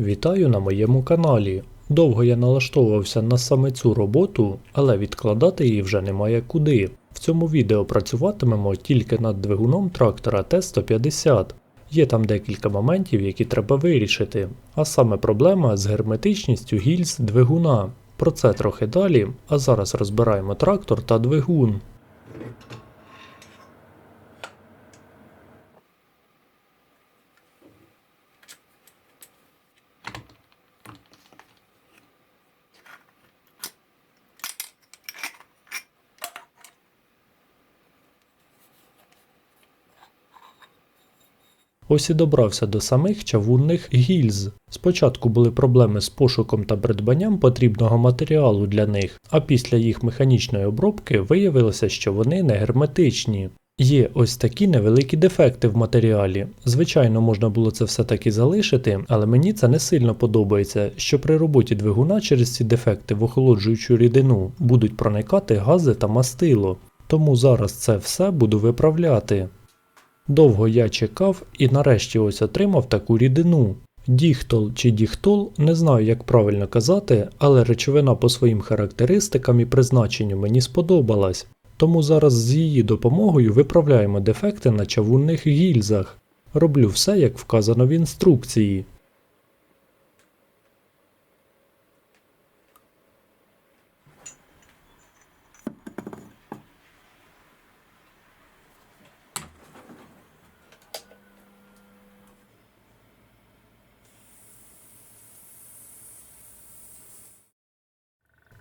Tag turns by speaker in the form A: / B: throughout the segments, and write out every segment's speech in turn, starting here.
A: Вітаю на моєму каналі. Довго я налаштовувався на саме цю роботу, але відкладати її вже немає куди. В цьому відео працюватимемо тільки над двигуном трактора Т-150. Є там декілька моментів, які треба вирішити, а саме проблема з герметичністю гільз двигуна. Про це трохи далі, а зараз розбираємо трактор та двигун. Ось і добрався до самих чавунних гільз. Спочатку були проблеми з пошуком та придбанням потрібного матеріалу для них, а після їх механічної обробки виявилося, що вони не герметичні. Є ось такі невеликі дефекти в матеріалі. Звичайно, можна було це все таки залишити, але мені це не сильно подобається, що при роботі двигуна через ці дефекти в охолоджуючу рідину будуть проникати гази та мастило. Тому зараз це все буду виправляти. Довго я чекав і нарешті ось отримав таку рідину. Діхтол чи діхтол, не знаю як правильно казати, але речовина по своїм характеристикам і призначенню мені сподобалась. Тому зараз з її допомогою виправляємо дефекти на чавунних гільзах. Роблю все, як вказано в інструкції.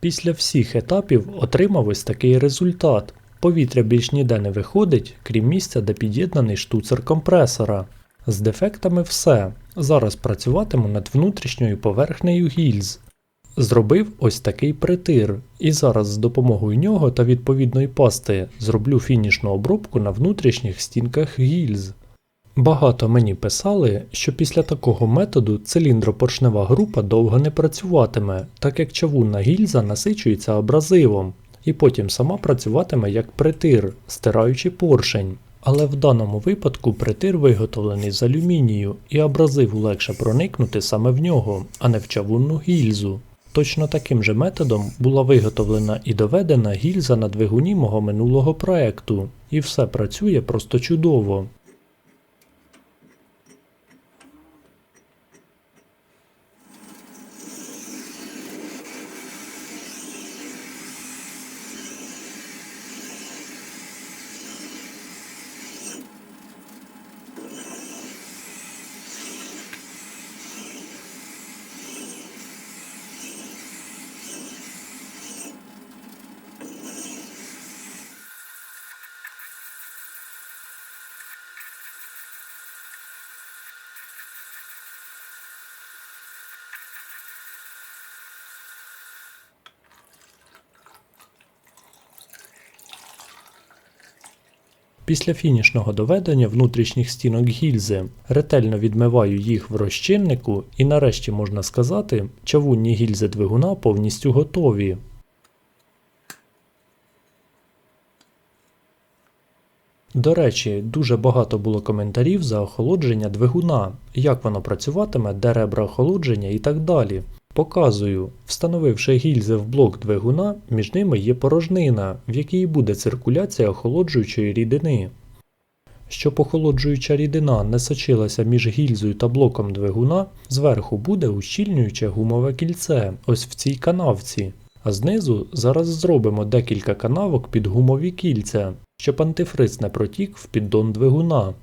A: Після всіх етапів отримав ось такий результат. Повітря більш ніде не виходить, крім місця, де під'єднаний штуцер компресора. З дефектами все. Зараз працюватиму над внутрішньою поверхнею гільз. Зробив ось такий притир, і зараз з допомогою нього та відповідної пасти зроблю фінішну обробку на внутрішніх стінках гільз. Багато мені писали, що після такого методу циліндропоршнева група довго не працюватиме, так як чавунна гільза насичується абразивом, і потім сама працюватиме як притир, стираючи поршень. Але в даному випадку притир виготовлений з алюмінію, і абразиву легше проникнути саме в нього, а не в чавунну гільзу. Точно таким же методом була виготовлена і доведена гільза на двигуні мого минулого проекту, і все працює просто чудово. Після фінішного доведення внутрішніх стінок гільзи ретельно відмиваю їх в розчиннику і нарешті можна сказати, чавунні гільзи двигуна повністю готові. До речі, дуже багато було коментарів за охолодження двигуна, як воно працюватиме, де ребра охолодження і так далі. Показую, встановивши гільзи в блок двигуна, між ними є порожнина, в якій буде циркуляція охолоджуючої рідини. Щоб охолоджуюча рідина не сочилася між гільзою та блоком двигуна, зверху буде ущільнююче гумове кільце, ось в цій канавці. А знизу зараз зробимо декілька канавок під гумові кільця, щоб антифриз не протік в піддон двигуна.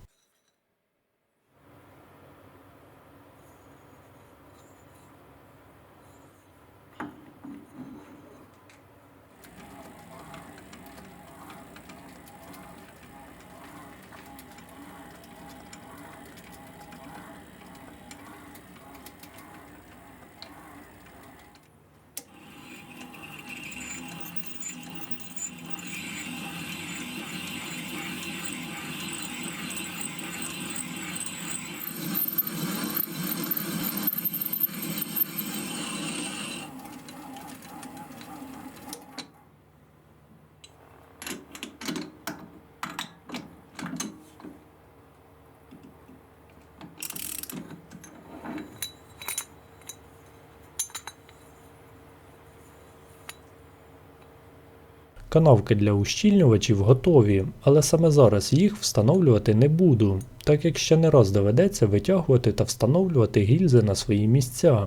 A: Канавки для ущільнювачів готові, але саме зараз їх встановлювати не буду, так як ще не раз доведеться витягувати та встановлювати гільзи на свої місця.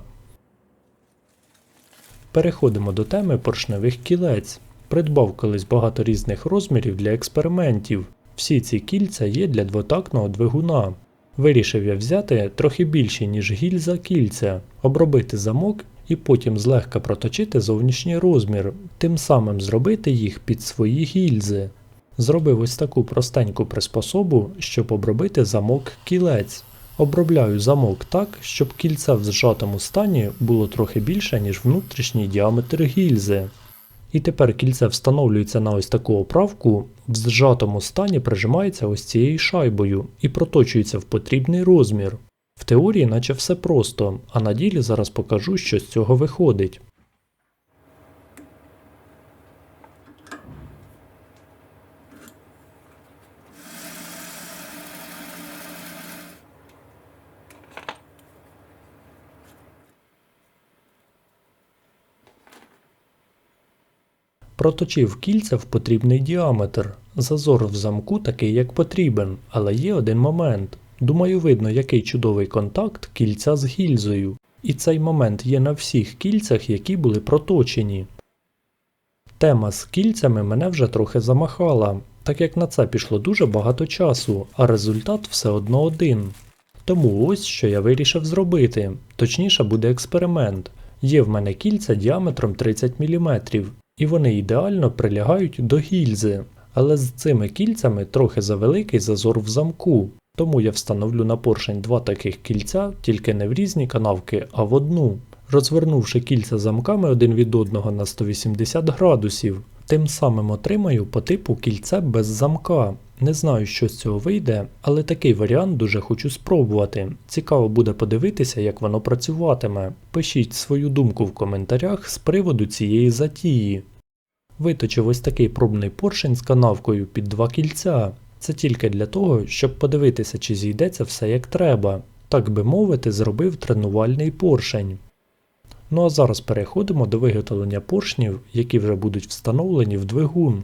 A: Переходимо до теми поршневих кілець. Придбав колись багато різних розмірів для експериментів. Всі ці кільця є для двотактного двигуна. Вирішив я взяти трохи більші, ніж гільза кільця, обробити замок і потім злегка проточити зовнішній розмір, тим самим зробити їх під свої гільзи. Зробив ось таку простеньку приспособу, щоб обробити замок кілець. Обробляю замок так, щоб кільце в зжатому стані було трохи більше, ніж внутрішній діаметр гільзи. І тепер кільце встановлюється на ось таку оправку, в зжатому стані прижимається ось цією шайбою і проточується в потрібний розмір. В теорії наче все просто, а на ділі зараз покажу, що з цього виходить. Проточив кільця в потрібний діаметр. Зазор в замку такий, як потрібен, але є один момент. Думаю, видно, який чудовий контакт кільця з гільзою. І цей момент є на всіх кільцях, які були проточені. Тема з кільцями мене вже трохи замахала, так як на це пішло дуже багато часу, а результат все одно один. Тому ось що я вирішив зробити. Точніше буде експеримент. Є в мене кільця діаметром 30 мм, і вони ідеально прилягають до гільзи. Але з цими кільцями трохи завеликий зазор в замку, тому я встановлю на поршень два таких кільця, тільки не в різні канавки, а в одну, розвернувши кільця замками один від одного на 180 градусів. Тим самим отримаю по типу кільце без замка. Не знаю, що з цього вийде, але такий варіант дуже хочу спробувати. Цікаво буде подивитися, як воно працюватиме. Пишіть свою думку в коментарях з приводу цієї затії. Виточив ось такий пробний поршень з канавкою під два кільця. Це тільки для того, щоб подивитися, чи зійдеться все як треба. Так би мовити, зробив тренувальний поршень. Ну а зараз переходимо до виготовлення поршнів, які вже будуть встановлені в двигун.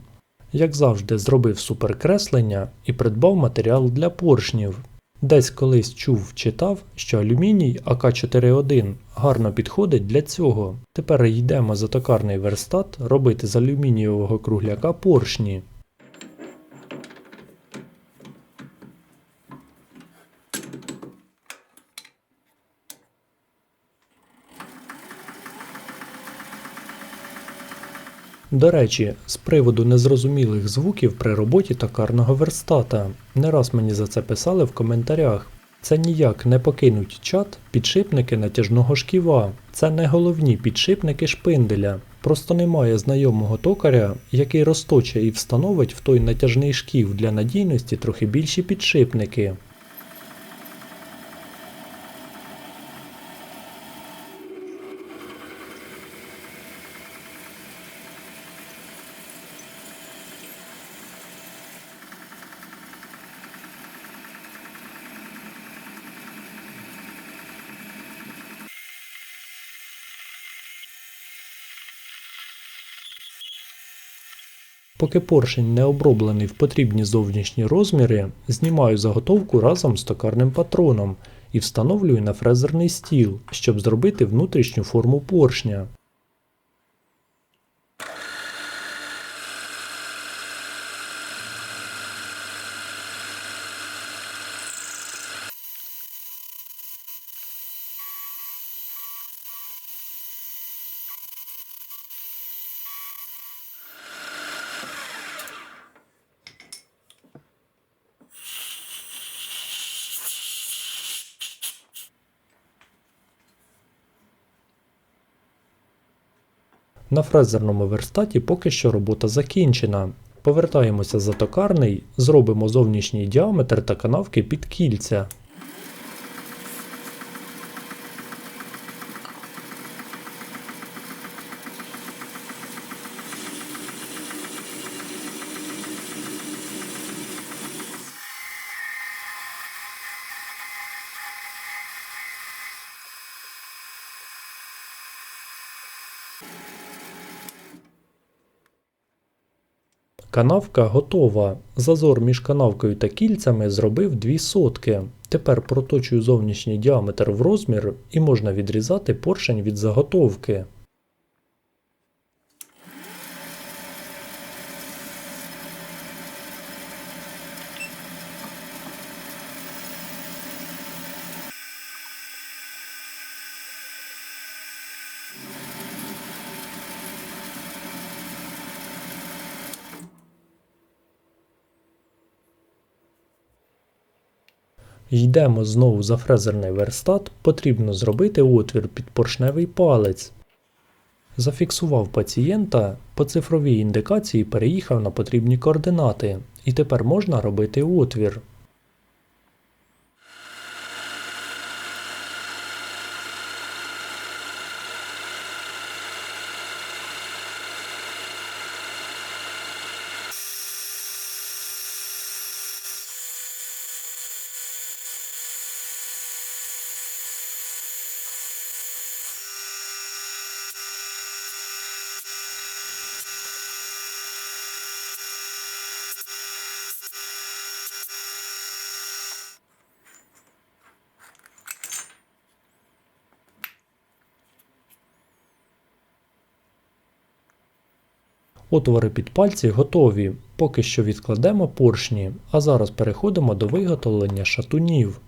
A: Як завжди, зробив суперкреслення і придбав матеріал для поршнів. Десь колись чув, читав, що алюміній АК41 гарно підходить для цього. Тепер йдемо за токарний верстат робити з алюмінієвого кругляка поршні. До речі, з приводу незрозумілих звуків при роботі токарного верстата. Не раз мені за це писали в коментарях. Це ніяк не покинуть чат підшипники натяжного шківа. Це не головні підшипники шпинделя. Просто немає знайомого токаря, який розточе і встановить в той натяжний шків для надійності трохи більші підшипники. Поки поршень не оброблений в потрібні зовнішні розміри, знімаю заготовку разом з токарним патроном і встановлюю на фрезерний стіл, щоб зробити внутрішню форму поршня. На фрезерному верстаті поки що робота закінчена. Повертаємося за токарний, зробимо зовнішній діаметр та канавки під кільця. Канавка готова. Зазор між канавкою та кільцями зробив 2 сотки. Тепер проточую зовнішній діаметр в розмір і можна відрізати поршень від заготовки. Йдемо знову за фрезерний верстат, потрібно зробити отвір під поршневий палець. Зафіксував пацієнта, по цифровій індикації переїхав на потрібні координати, і тепер можна робити отвір. Отвори під пальці готові. Поки що відкладемо поршні, а зараз переходимо до виготовлення шатунів.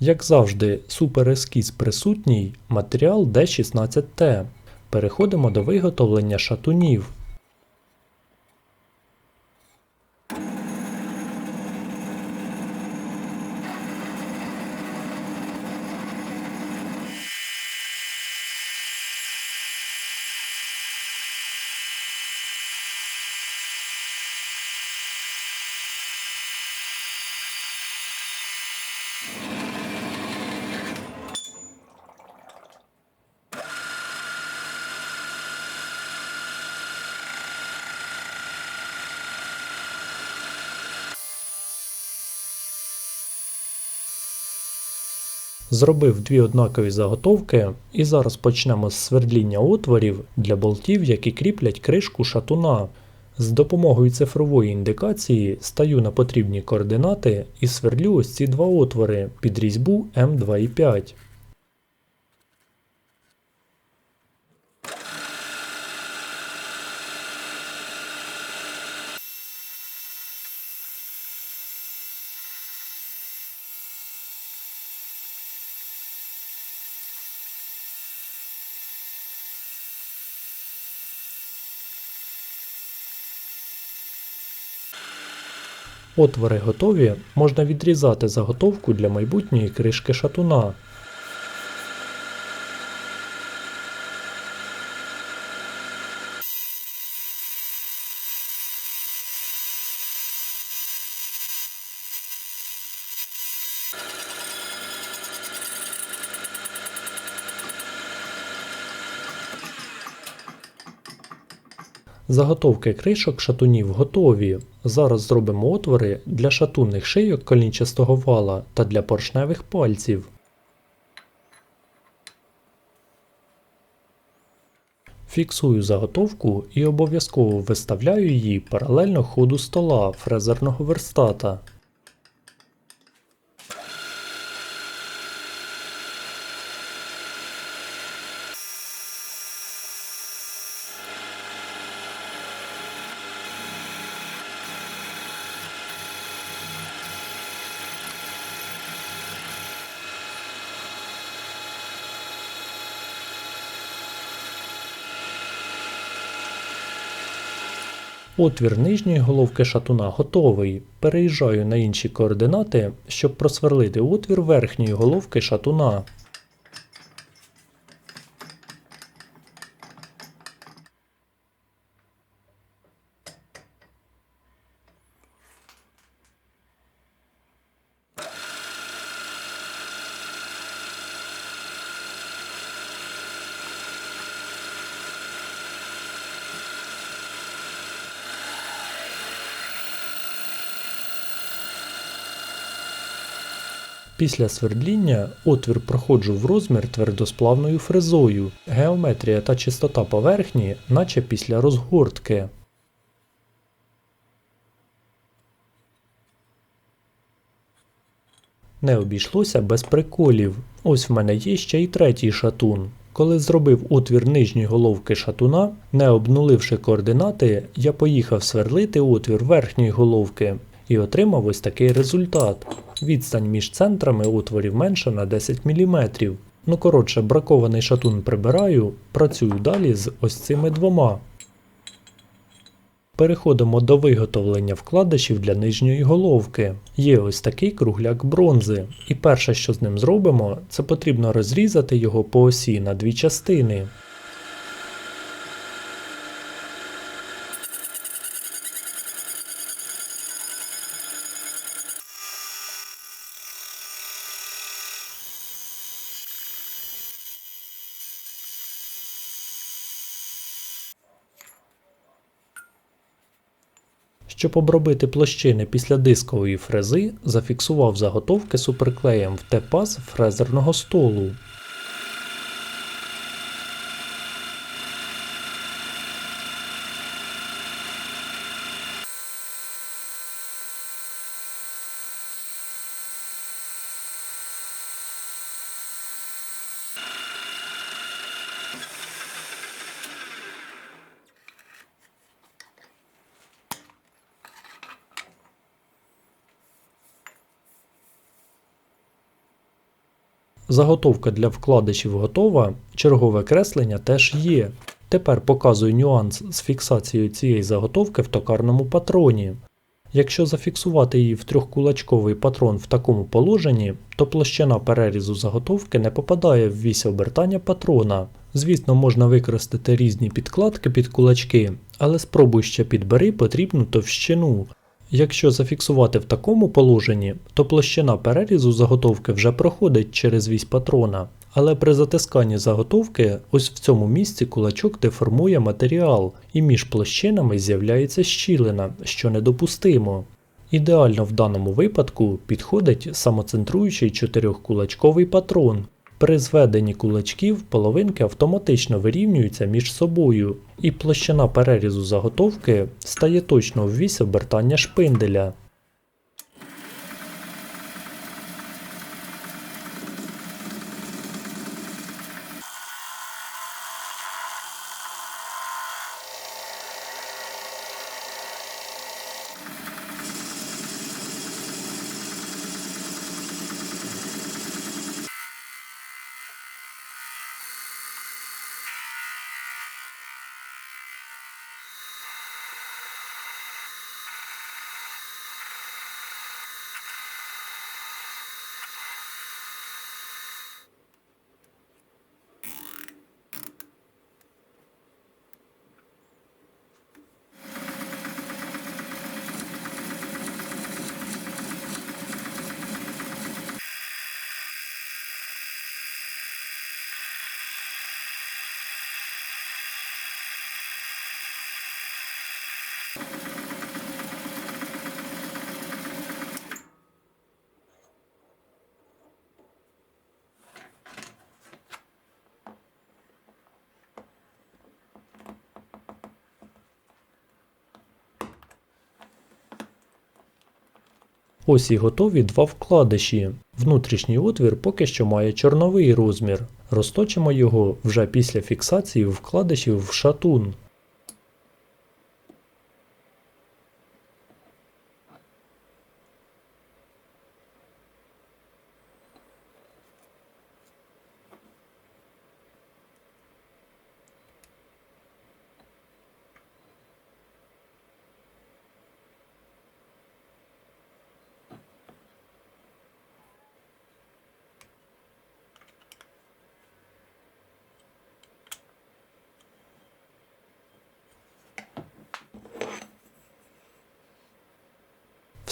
A: Як завжди, суперескіз присутній, матеріал D16T. Переходимо до виготовлення шатунів. Зробив дві однакові заготовки і зараз почнемо з свердління отворів для болтів, які кріплять кришку шатуна. З допомогою цифрової індикації стаю на потрібні координати і сверлю ось ці два отвори під різьбу М2,5. Отвори готові, можна відрізати заготовку для майбутньої кришки шатуна. Заготовки кришок шатунів готові. Зараз зробимо отвори для шатунних шийок колінчастого вала та для поршневих пальців. Фіксую заготовку і обов'язково виставляю її паралельно ходу стола фрезерного верстата. Отвір нижньої головки шатуна готовий. Переїжджаю на інші координати, щоб просверлити отвір верхньої головки шатуна. Після свердління отвір проходжу в розмір твердосплавною фрезою, геометрія та чистота поверхні, наче після розгортки. Не обійшлося без приколів. Ось в мене є ще й третій шатун. Коли зробив отвір нижньої головки шатуна, не обнуливши координати, я поїхав сверлити отвір верхньої головки і отримав ось такий результат. Відстань між центрами отворів менша на 10 мм. Ну коротше, бракований шатун прибираю, працюю далі з ось цими двома. Переходимо до виготовлення вкладишів для нижньої головки. Є ось такий кругляк бронзи, і перше, що з ним зробимо, це потрібно розрізати його по осі на дві частини. Щоб обробити площини після дискової фрези, зафіксував заготовки суперклеєм в Т-паз фрезерного столу. Заготовка для вкладишів готова, чергове креслення теж є. Тепер показую нюанс з фіксацією цієї заготовки в токарному патроні. Якщо зафіксувати її в трьохкулачковий патрон в такому положенні, то площина перерізу заготовки не попадає в вісь обертання патрона. Звісно, можна використати різні підкладки під кулачки, але спробуй ще підбери потрібну товщину. Якщо зафіксувати в такому положенні, то площина перерізу заготовки вже проходить через вісь патрона, але при затисканні заготовки ось в цьому місці кулачок деформує матеріал, і між площинами з'являється щілина, що недопустимо. Ідеально в даному випадку підходить самоцентруючий чотирьохкулачковий патрон. При зведенні кулачків половинки автоматично вирівнюються між собою, і площина перерізу заготовки стає точно в вісь обертання шпинделя. Ось і готові два вкладиші. Внутрішній отвір поки що має чорновий розмір. Розточимо його вже після фіксації вкладишів в шатун.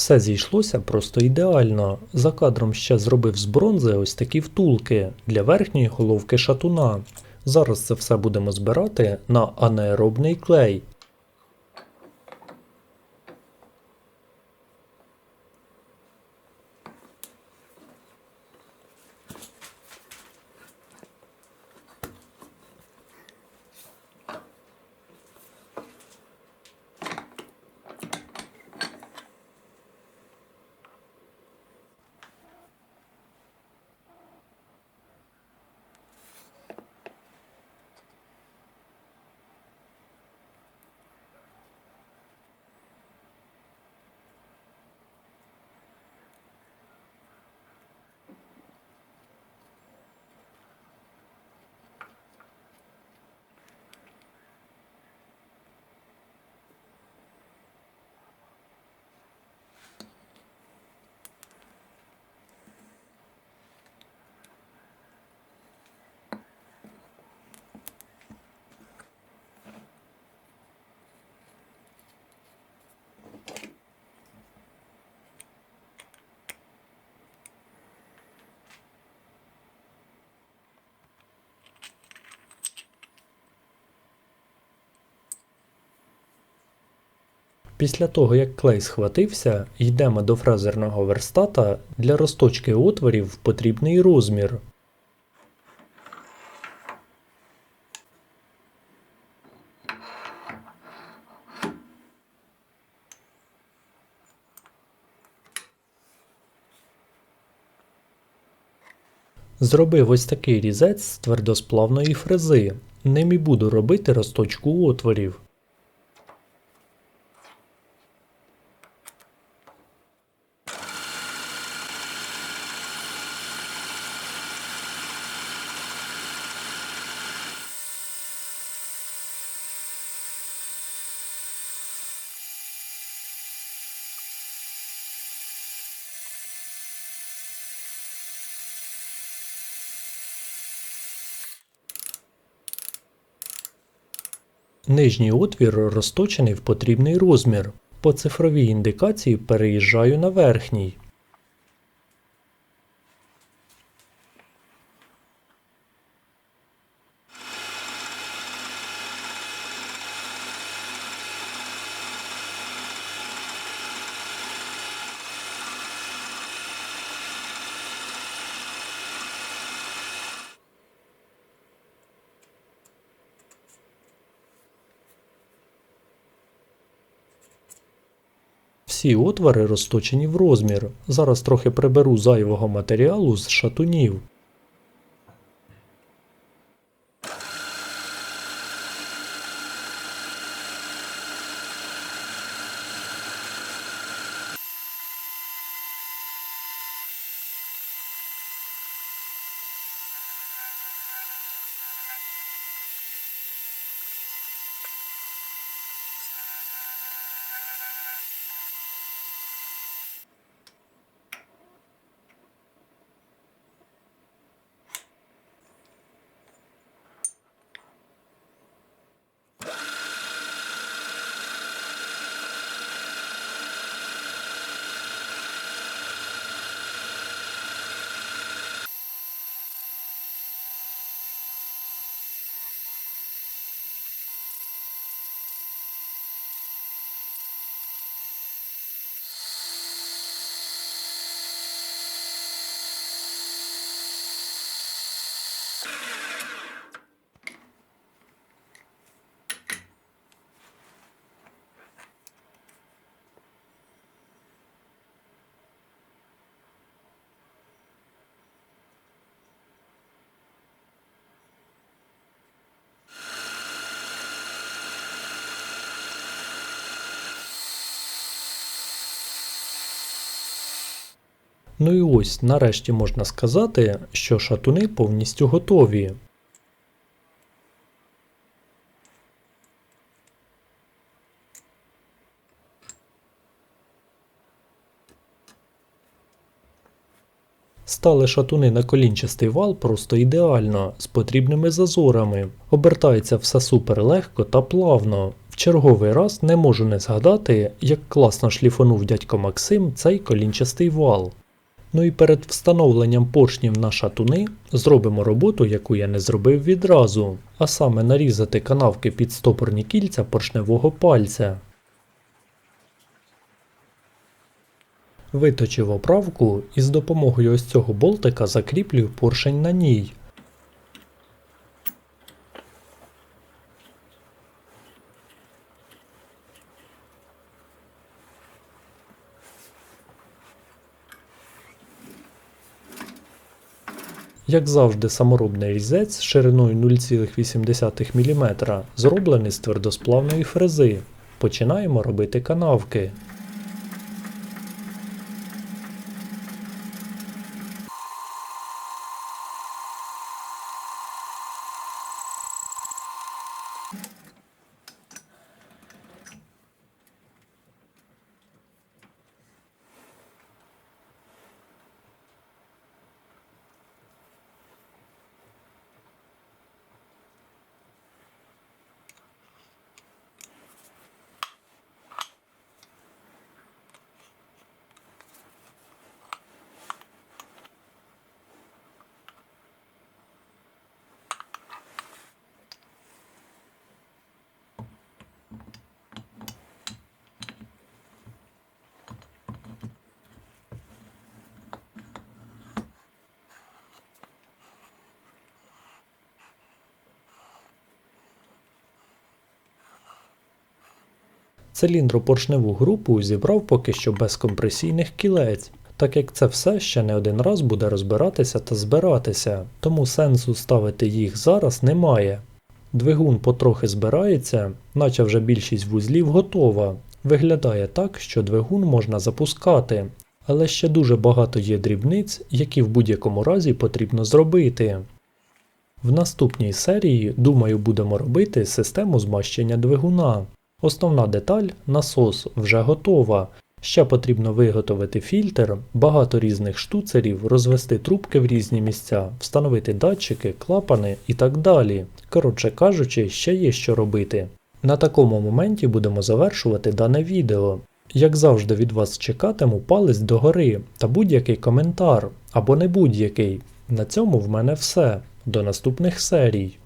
A: Все зійшлося просто ідеально. За кадром ще зробив з бронзи ось такі втулки для верхньої головки шатуна. Зараз це все будемо збирати на анаеробний клей. Після того, як клей схватився, йдемо до фрезерного верстата для розточки отворів в потрібний розмір. Зробив ось такий різець з твердосплавної фрези. Ним і буду робити розточку отворів. Нижній отвір розточений в потрібний розмір. По цифровій індикації переїжджаю на верхній. Всі отвори розточені в розмір. Зараз трохи приберу зайвого матеріалу з шатунів. Ну і ось, нарешті можна сказати, що шатуни повністю готові. Стали шатуни на колінчастий вал просто ідеально, з потрібними зазорами. Обертається все супер легко та плавно. В черговий раз не можу не згадати, як класно шліфонув дядько Максим цей колінчастий вал. Ну і перед встановленням поршнів на шатуни зробимо роботу, яку я не зробив відразу, а саме нарізати канавки під стопорні кільця поршневого пальця. Виточив оправку і з допомогою ось цього болтика закріплюю поршень на ній. Як завжди, саморобний різець шириною 0,8 мм зроблений з твердосплавної фрези. Починаємо робити канавки. Циліндропоршневу групу зібрав поки що без компресійних кілець, так як це все ще не один раз буде розбиратися та збиратися, тому сенсу ставити їх зараз немає. Двигун потрохи збирається, наче вже більшість вузлів готова. Виглядає так, що двигун можна запускати, але ще дуже багато є дрібниць, які в будь-якому разі потрібно зробити. В наступній серії, думаю, будемо робити систему змащення двигуна. Основна деталь насос вже готова. Ще потрібно виготовити фільтр, багато різних штуцерів, розвести трубки в різні місця, встановити датчики, клапани і так далі. Коротше кажучи, ще є що робити. На такому моменті будемо завершувати дане відео. Як завжди від вас чекатиму палець догори та будь-який коментар, або не будь-який. На цьому в мене все. До наступних серій.